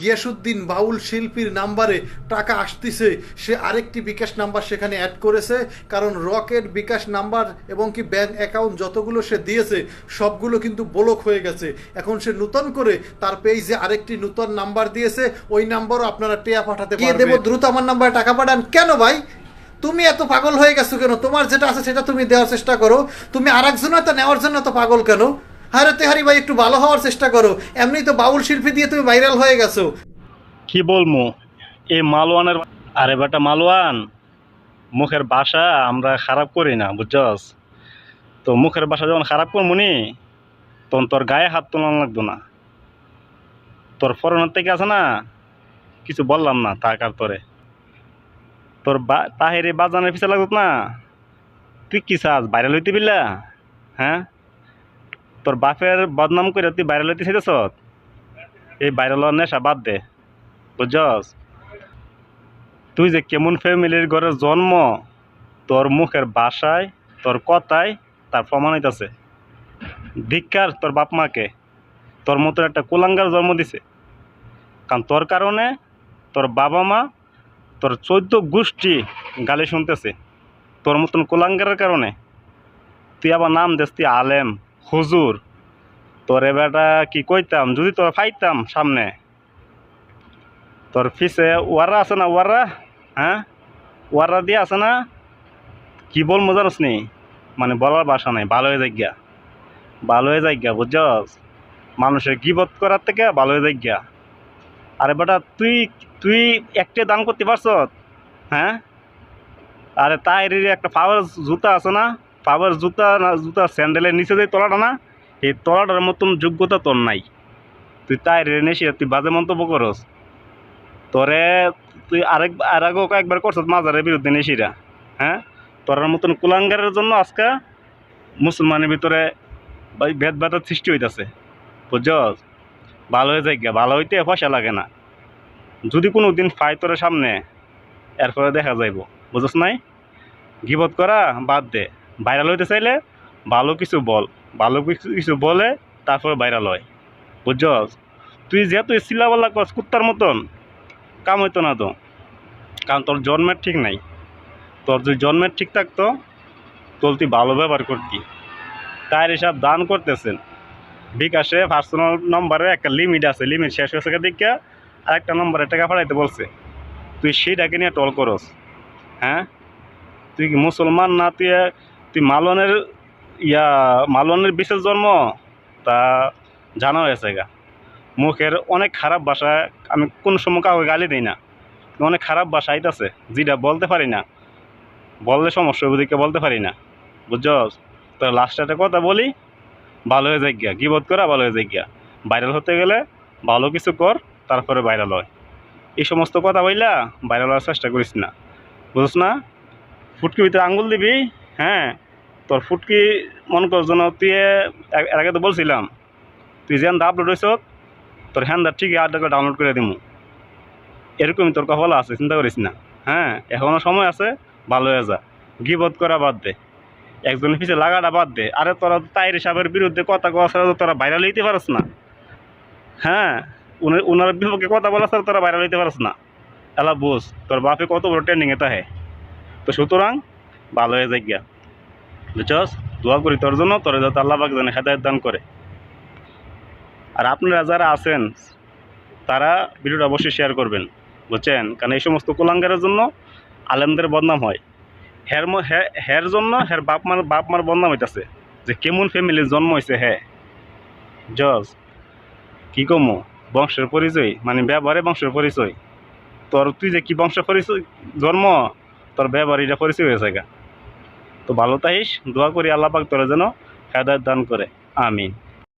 গিয়াসুদ্দিন বাউল শিল্পীর নাম্বারে টাকা আসতেছে। সে আরেকটি বিকাশ নাম্বার সেখানে অ্যাড করেছে কারণ রকেট বিকাশ নাম্বার এবং কি ব্যাংক অ্যাকাউন্ট যতগুলো সে দিয়েছে সবগুলো কিন্তু ব্লক হয়ে গেছে। এখন সে নতুন করে তার পেজে আরেকটি নতুন নাম্বার দিয়েছে। ওই নাম্বারও আপনারা টেয়া পাঠাতে পারবেন। দেবো দ্রুত আমার নাম্বারে টাকা পাঠান। কেন ভাই? তুমি এত পাগল হয়ে গেছো কেন? তোমার যেটা আছে সেটা তুমি দেওয়ার চেষ্টা করো। তুমি আরেকজনের তো নেওয়ার জন্য এত পাগল কেন? আরে তেহারি ভাই, একটু ভালো হওয়ার চেষ্টা করো। এমনি তো বাউল শিল্পী দিয়ে তুমি ভাইরাল হয়ে গেছো। কি বলব এই মালওয়ানের আরে বেটা মালওয়ান, মুখের ভাষা আমরা খারাপ করি না, বুঝছস? তো মুখের ভাষা যখন খারাপ করব নি, তখন তোর গায়ে হাত তোলান লাগতো না। তোর ফরনের থেকে আছে না, কিছু বললাম না তাকার তোরে। তোর বা তাহেরে বাজানের পিছিয়ে লাগত না? তুই কি চাস বাইরে লইতে বিল্লা হ্যাঁ? তোর বাপের বদনাম করে তুই বাইরে লইতে চাইতেছ এই বাইরে লওয়ার নেশা বাদ দে, বুঝছস? তুই যে কেমন ফ্যামিলির ঘরে জন্ম, তোর মুখের বাসায়, তোর কথায় তার প্রমাণ হইতাছে। ধিক্কার তোর বাপ মাকে, তোর মতো একটা কুলাঙ্গার জন্ম দিছে। কারণ তোর কারণে তোর বাবা মা তোর চোদ্দ গোষ্ঠী গালি শুনতেছে, তোর মতন কুলাঙ্গারের কারণে। তুই আবার নাম দেস, তুই আলেম। হুজুর, তোর এবারটা কি কইতাম? যদি তোর ফাইতাম সামনে। তোর ফিসে ওয়ারা আছে না ওয়ারা হ্যাঁ? ওয়ারা দিয়ে আছে না? কি বল মজারস নি? মানে বলার বাসা নাই, ভালো হয়ে যাইগা। ভালো হয়ে যাইগা, বুঝছস? মানুষের গিবত করার থেকে ভালো হয়ে যাইগা। আরে বেটা, তুই তুই একটা দান করতে পারছ হ্যাঁ? আরে তাই একটা পাওয়ার জুতা আছে না? পাওয়ার জুতা না, জুতা স্যান্ডেলের নিচে যে তলাটা না, এই তলাটার মতন যোগ্যতা তোর নাই। তুই তাই রে নেছি তুই বাজে মন্তব্য করস। তোরে তুই আরেক, আর আগেও কয়েকবার করছ মাজারের বিরুদ্ধে নেশিরা হ্যাঁ? তোরার মতন কুলাঙ্গারের জন্য আজকে মুসলমানের ভিতরে ভেদ ভেদার সৃষ্টি হইতাছে। বুঝছস? ভালো হয়ে যায় ভালো হইতে পয়সা লাগে না। যদি কোনো দিন ফাই তোর সামনে, এরপরে দেখা যাইব। বুঝছ নাই? গিবত করা বাদ দে। ভাইরাল হইতে চাইলে ভালো কিছু বল, ভালো কিছু কিছু বলে তারপরে ভাইরাল হয়। বুঝছস তুই যেহেতু সিলাবাল্লা করস, কুত্তার মতন, কাম হইতো না তো। কারণ তোর জন্মের ঠিক নাই। তোর যদি জন্মের ঠিক থাকতো, তোর তুই ভালো ব্যবহার করতি। তাই হিসাব দান করতেছেন। বিকাশে পার্সোনাল নম্বরে একটা লিমিট আছে লিমিট শেষ হয়েছে দিকে আরেকটা নম্বরে টাকা পাঠাইতে বলছে। তুই সেইটাকে নিয়ে টল করস। হ্যাঁ? তুই কি মুসলমান না তুই তুই মালনের ইয়া, মালনের বিশেষ জন্ম তা জানা হয়েছে গা। মুখের অনেক খারাপ ভাষা, আমি কোন সময় কাউকে গালি দিই না। অনেক খারাপ ভাষা আইতাছে, যেটা বলতে পারি না। বললে সমস্যা, ওদিকে বলতে পারি না। বুঝছস? তো লাস্টে একটা কথা বলি, ভালো হয়ে যাই গিয়া। গিবত করা ভালো হয়ে যাই গিয়া। ভাইরাল হতে গেলে ভালো কিছু কর, তারপরে ভাইরাল হয়। এই সমস্ত কথা বললা ভাইরাল হওয়ার চেষ্টা করিস না। বুঝছ না? ফুটকি ভিতরে আঙুল দিবি হ্যাঁ তোর ফুটকি মন কর যেন তুই এর আগে তো বলছিলাম, তুই যেন আপলোড হয়েছ তোর হ্যান্ডার ঠিকই টাকা ডাউনলোড করে দিমু। এরকমই তোর কপাল আছে, চিন্তা করিস না। হ্যাঁ এখনও সময় আছে, ভালো হয়ে যা। গিবত করা বাদ দে। একজনের পিছিয়ে লাগাটা বাদ দে। আরে তোরা তাইর সাহেবের বিরুদ্ধে কথা কওয়া ছাড়া তো তোরা ভাইরাল হইতে পারস না। হ্যাঁ ওনার বিপক্ষে কথা বলা ছাড়া তোরা ভাইরাল হইতে পারস না। এলা বুঝ, তোর বাপে কত বড় ট্রেন্ডিংয়ে তাহে। তো সুতরাং ভালো হয়ে যাই গিয়া। বুঝছস? দোয়া করি তোর জন্য, তোর যাতে আল্লাহ পাক জানে হেদায়ত দান করে। আর আপনারা যারা আছেন, তারা ভিডিওটা অবশ্যই শেয়ার করবেন, বুঝছেন? কারণ এই সমস্ত কুলাঙ্গারের জন্য আলেমদের বদনাম হয়। হের হের জন্য হের বাপ মার বাপ মার বদনাম হইতাছে। যে কেমন ফ্যামিলির জন্ম হয়েছে হ্যাঁ জজ কি কমো? বংশের পরিচয় মানে ব্যবহারে বংশের পরিচয়। তোর তুই যে কি বংশ পরিচয় জন্ম? তোর ব্যবহার এটা পরিচয় হয়েছে গা। তো ভালো থাকিস দোয়া করি আল্লাহ পাক তোরা যেন হেদায়ত দান করে। আমিন।